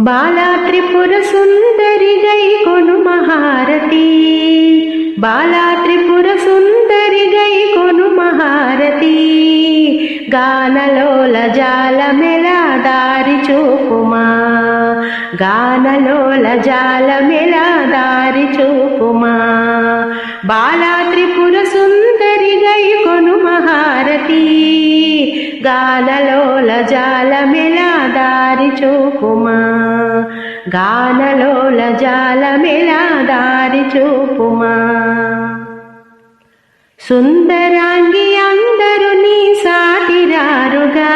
బాలా త్రిపుర సుందరి గై కొను మహారతి బాలా త్రిపుర సుందరి గై కొను మహారతి గానలోల జాల జాలమెల దారి చూపుమా. గానలోల జాల జాలమెల దారి చూపుమా. బాలా త్రిపుర సుందరి గై కొను మహారతి గానలోల జాలమెల దారి చూపుమా? గానలోల జాలమెల దారి చూపుమా? సుందరాంగి అందరు నీ సాటిరారుగా.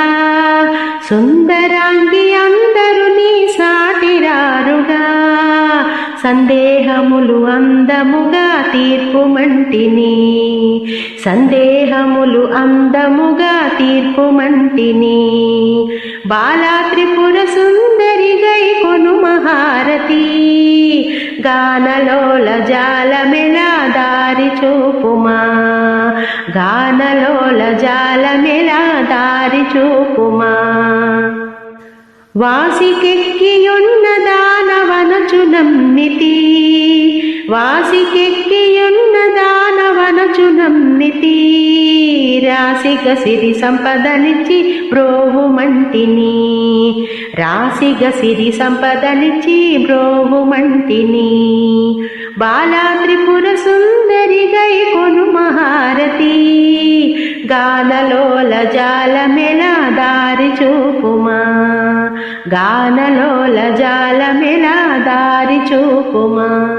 సుందరాంగి అందరు నీ సాటిరారుగా. సందేహములు అందముగా తీర్పుమంటిని. సందేహములు అందముగా తీర్పుమంటిని. బాలా త్రిపుర సుందరి గై కొను మహారతి గానలోల జాలమెలా దారి చూపుమా. గానలోల జాలమెలా దారి చూపుమా. వాసికెక్కియున్న దానవనచునమ్మితి వాసికెక్కియున్న దానవనచునమ్ని రాసిగ సిరి సంపదనిచ్చి బ్రోవుమంటిని రాసిగ సిరి సంపదనిచ్చి బ్రోవుమంటిని బాలా త్రిపుర సుందరి గై కొను మహారతి. గానలోల జాలమెల దారి చూపుమా. గానలోల జాలమెల దారి చూపుమా.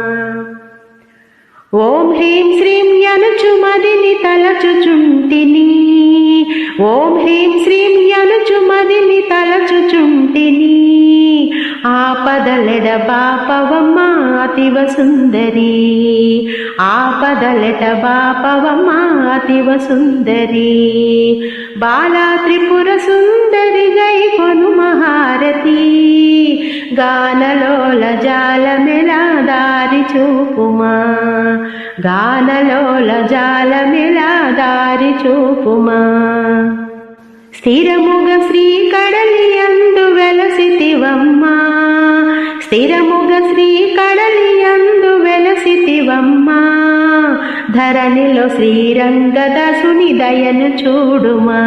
ఓం హ్రీం శ్రీం యనుచు మదిని తలచుచుంటిని. ఓం హ్రీం శ్రీం యనుచు మదిని తలచుచుంటిని. ఆపదలెడ బాపవమ్మ అతివ సుందరి ఆపదలెట బాపవమ్మ అతివ సుందరి బాలా త్రిపుర సుందరి గై కొను మహారతి. గానలోల జాలమెలా చూపుమా? గానలోల జాలమిలా దారి చూపుమా? స్థిరముగ శ్రీ కడలి అందు వెలసితివమ్మా. స్థిరముగ శ్రీ కడలి అందు వెలసితివమ్మా. ధరణిలో శ్రీరంగదాసుని దయను చూడుమా.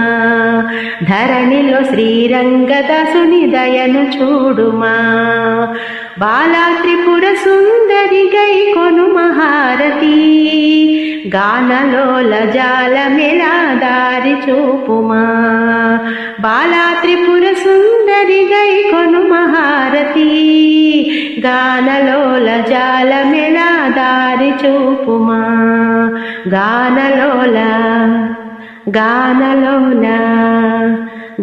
ధరణిలో శ్రీరంగదాసుని దయను చూడుమా. బాలాత్రిపుర సుందరి గై కొను మహారతి గానలోల జాలమెలా దారి చూపుమా. బాలాత్రిపుర సుందరి గై కొను మహారతి గానలోల జాలమెలా దారి చూపుమా. గానలోల గానలోల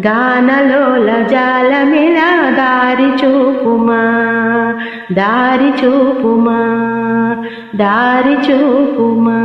గానలోల జాలమెలా దారి చూపుమా దారి చూపుమా దారి చూపుమా.